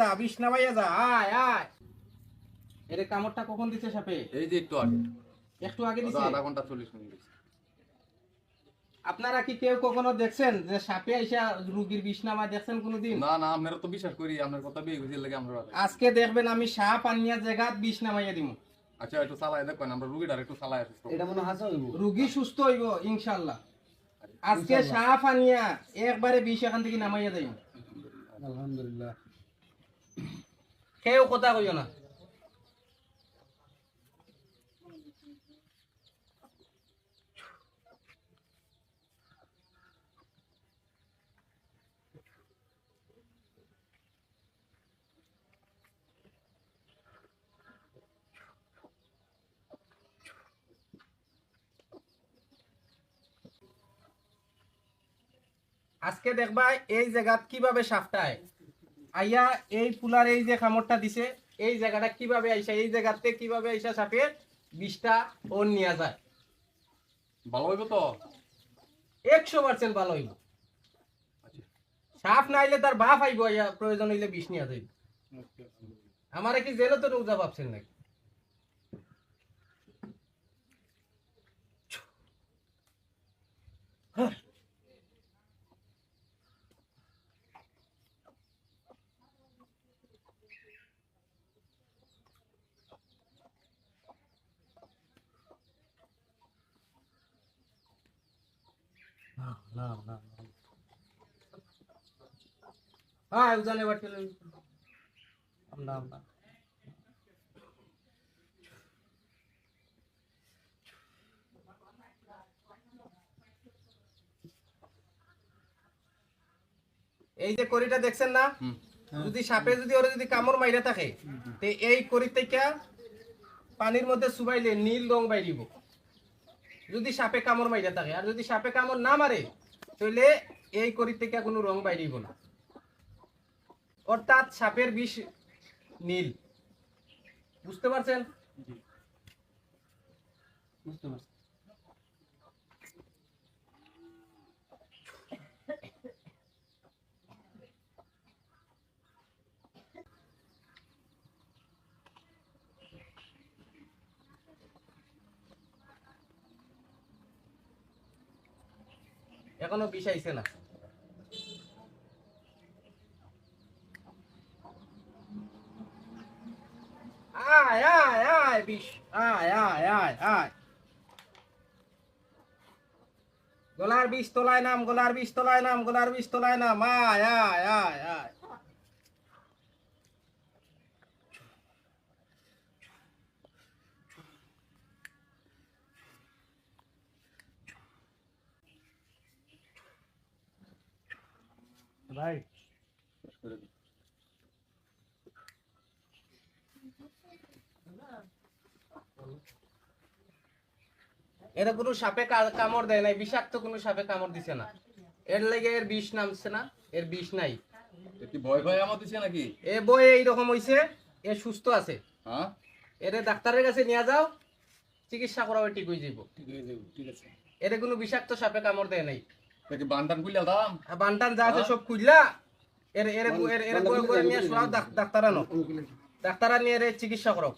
যা বিষ নামাইয়া যা আয় আয়। এর কামড়টা কখন দিছে সাপে? এই যে একটু আগে। একটু আগে দিছে? আধা ঘণ্টা চল্লিশ মিনিট আপনারা কি কেউ কখনো দেখছেন যে সাপে আইসা রুগীর বিষ নামা দেখছেন কোনোদিন? না না আপনারা তো বিশ্বাস করি আপনার কথা বিয়ে হয়েছে লাগে আমরা আজকে দেখবেন আমি সাপ আনিয়া জায়গাত বিষ নামাইয়া দিমু। আচ্ছা একটু চালাই দেখবেন আমরা রুগীটার একটু চালাই আসি। এটা মনে হাসা হইব। রুগী সুস্থ হইব ইনশাল্লাহ আজকে সাপ আনিয়া একবারে বিষ এখান থেকে নামাইয়া যাইব আলহামদুলিল্লাহ। কেউ কথা কইও না। আজকে দেখবা এই জায়গাত কীভাবে সাপটায় আইয়া এই ফুলার এই যে খামরটা দিছে এই জায়গাটা কীভাবে আইসা এই জায়গাতে কীভাবে আইসা সাপে বিষটা ওর নিয়ে যায়। ভালো হইব তো? একশো পার্সেন্ট ভালো হইব। সাপ না আইলে তার বাপ আইব আইয়া প্রয়োজন হইলে বিষ নিয়ে যাইব। আমার কি জেলে তো রোজা ভাবছেন নাকি? না না হ্যাঁ এই যে করিটা দেখছেন না? যদি সাপে যদি ওরা যদি কামড় মাইরা থাকে তে এই করি থেকে পানির মধ্যে চুবাইলে নীল রং বাইরিব। যদি সাপে কামড় মাইরা থাকে, আর যদি সাপে কামড় না মারে, তাহলে এই করি থেকে কোনো রং বাইরিব না। অর্থাৎ সাপের বিষ নীল। বুঝতে পারছেন? বুঝতে পারছি। এখনও বিষ আইছে না। আয় আয় আয়, বিষ। আয় আয় আয় আয়। গলার বিষ তোলায় নাম, গোলার বিষ তোলায় নাম, গোলার বিষ তোলায় নাম। আয় আয় আয় আয়। ভাই। এরা কোনো সাপে কামড় দেয় নাই বিষাক্ত কোনো সাপে কামড় দিছে না। এর লেগে এর বিষ নামছে না এর বিষ নাই। কি ভয় ভয় আমার দিছে নাকি? এ বই এইরকম হইছে এ সুস্থ আছে। হ্যাঁ? এরে ডাক্তারের কাছে নিয়ে যাও চিকিৎসা করাবে ঠিক হয়ে যাইব। ঠিক হয়ে যাবে ঠিক আছে। এরে কোনো বিষাক্ত সাপে কামড় দেয় নাই। বান্টান দাম। আর যা আছে সব খুললা এর এর এর এর নিয়ে শোনাও ডাক- ডাক্তারানো ডাক্তারা নিয়ে চিকিৎসা করো।